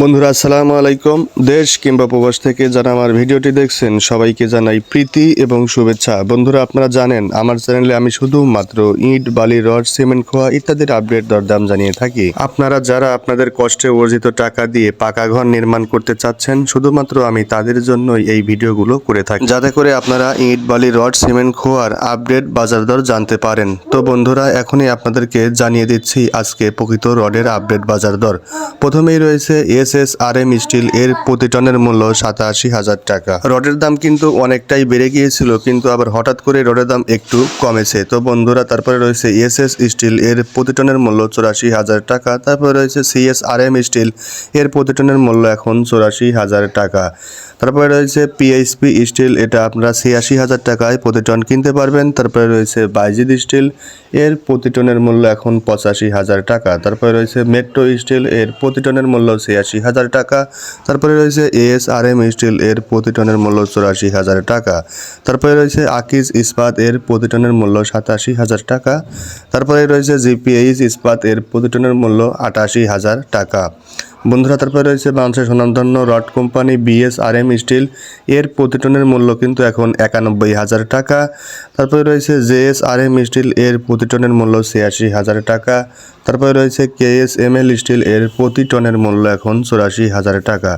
বন্ধুরা, আসসালামু আলাইকুম। দেশ কিংবা প্রবাস থেকে যারা আমার ভিডিওটি দেখছেন, সবাইকে জানাই প্রীতি এবং শুভেচ্ছা। বন্ধুরা, আপনারা জানেন, আমার চ্যানেলে আমি শুধুমাত্র ইট, বালি, রড, সিমেন্ট, খোয়া ইত্যাদির আপডেট দরদাম জানিয়ে থাকি। আপনারা যারা আপনাদের কষ্টে অর্জিত টাকা দিয়ে পাকা ঘর নির্মাণ করতে চাচ্ছেন, শুধুমাত্র আমি তাদের জন্যই এই ভিডিওগুলো করে থাকি। যাতে করে আপনারা ইট, বালি, রড, সিমেন্ট, খোয়ার আপডেট বাজার দর জানতে পারেন। তো বন্ধুরা, এখনই আপনাদেরকে জানিয়ে দিচ্ছি আজকে প্রকৃত রডের আপডেট বাজার দর। প্রথমেই রয়েছে S S R M steel এর প্রতি টনের মূল্য সাতাশি হাজার টাকা। রডের দাম কিন্তু অনেকটাই বেড়ে গিয়েছিল, কিন্তু আবার হঠাৎ করে রডের দাম একটু কমেছে। তো বন্ধুরা, তারপরে রয়েছে এস এস স্টিল এর প্রতি টনের মূল্য চৌরাশি হাজার টাকা, তারপরে রয়েছে সিএস আর এম স্টিল এর প্রতি টনের মূল্য এখন চৌরাশি হাজার টাকা। তারপরে রয়েছে পিএইচপি স্টিল, এটা আপনারা ছিয়াশি হাজার টাকায় প্রতি টন কিনতে পারবেন। তারপরে রয়েছে বাইজিদ স্টিল এর প্রতি টনের মূল্য এখন পঁচাশি হাজার টাকা। তারপরে রয়েছে মেট্রো স্টিল এর প্রতি টনের মূল্য ছিয়াশি হাজার টাকা। তারপরে রয়েছে এস আর এম স্টিল এর প্রতি টনের মূল্য চৌরাশি হাজার টাকা। তারপরে রয়েছে আকিজ ইস্পাত এর প্রতি টনের মূল্য সাতাশি হাজার টাকা। তারপরে রয়েছে জিপিএইচ ইস্পাত এর প্রতি টনের মূল্য আটাশি হাজার টাকা। বন্ধুরা, তারপরে রয়েছে বাংলাদেশের সুনামধন্য rod company BS R M steel এর প্রতি টনের মূল্য কিন্তু এখন একানব্বই হাজার টাকা। তারপরে রয়েছে জেএস আর এম স্টিল এর প্রতি টনের মূল্য ছিয়াশি হাজার টাকা। তারপরে রয়েছে কেএস এম এল স্টিল এর প্রতি টনের মূল্য এখন চুরাশি হাজার টাকা।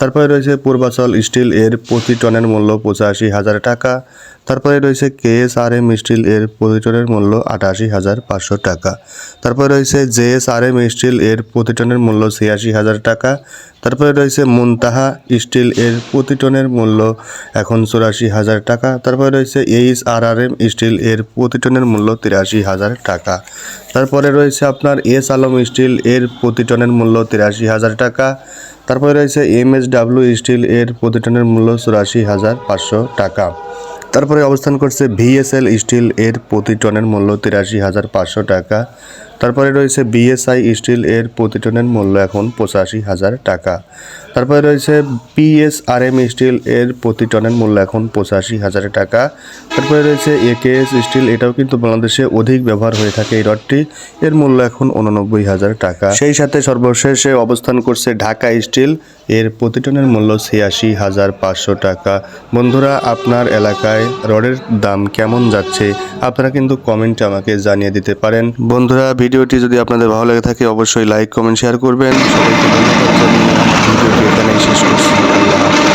তারপরে রয়েছে পূর্বাচল স্টিল এর প্রতি টনের মূল্য পঁচাশি হাজার টাকা। তারপরে রয়েছে কেএস আর এম স্টিল এর প্রতি টনের মূল্য আটাশি হাজার পাঁচশো টাকা। তারপরে রয়েছে জেএস আর এম স্টিল এর প্রতি টনের মূল্য ছিয়াশি হাজার টাকা। তারপরে রয়েছে মুনতাহা স্টিল এর প্রতি টনের মূল্য এখন চুরাশি হাজার টাকা। তারপরে রয়েছে H R R M steel এর প্রতি টনের মূল্য তিরাশি হাজার টাকা। তারপরে রয়েছে আপনার এস আলম স্টিল এর প্রতি টনের মূল্য তিরাশি হাজার টাকা। তারপরে রয়েছে এম এস ডাব্লিউ স্টিল এর প্রতি টনের মূল্য চুরাশি হাজার পাঁচশো টাকা। তারপরে অবস্থান করছে ভিএসএল স্টিল এর প্রতি টনের মূল্য তিরাশি হাজার পাঁচশো টাকা। তারপরে রয়েছে বিএসআই স্টিল এর প্রতি টনের মূল্য এখন পঁচাশি হাজার টাকা। তারপরে রয়েছে পিএসআরএম স্টিল এর প্রতি টনের মূল্য এখন পঁচাশি হাজার টাকা। তারপরে রয়েছে একেএস স্টিল এটাও কিন্তু বাংলাদেশে অধিক ব্যবহার হয়ে থাকে এই রডটি। এর মূল্য এখন উননব্বই হাজার টাকা। সেই সাথে সর্বশেষে অবস্থান করছে ঢাকা স্টিল এর প্রতি টনের মূল্য ছিয়াশি হাজার পাঁচশো টাকা। বন্ধুরা, আপনার এলাকায় রডের দাম কেমন যাচ্ছে, আপনারা কিন্তু কমেন্টে আমাকে জানিয়ে দিতে পারেন। বন্ধুরা ভিডিওটি যদি আপনাদের ভালো লেগে থাকে, অবশ্যই লাইক কমেন্ট শেয়ার করবেন সবাইকে ধন্যবাদ জানিয়ে ভিডিওটি এখানেই শেষ করছি।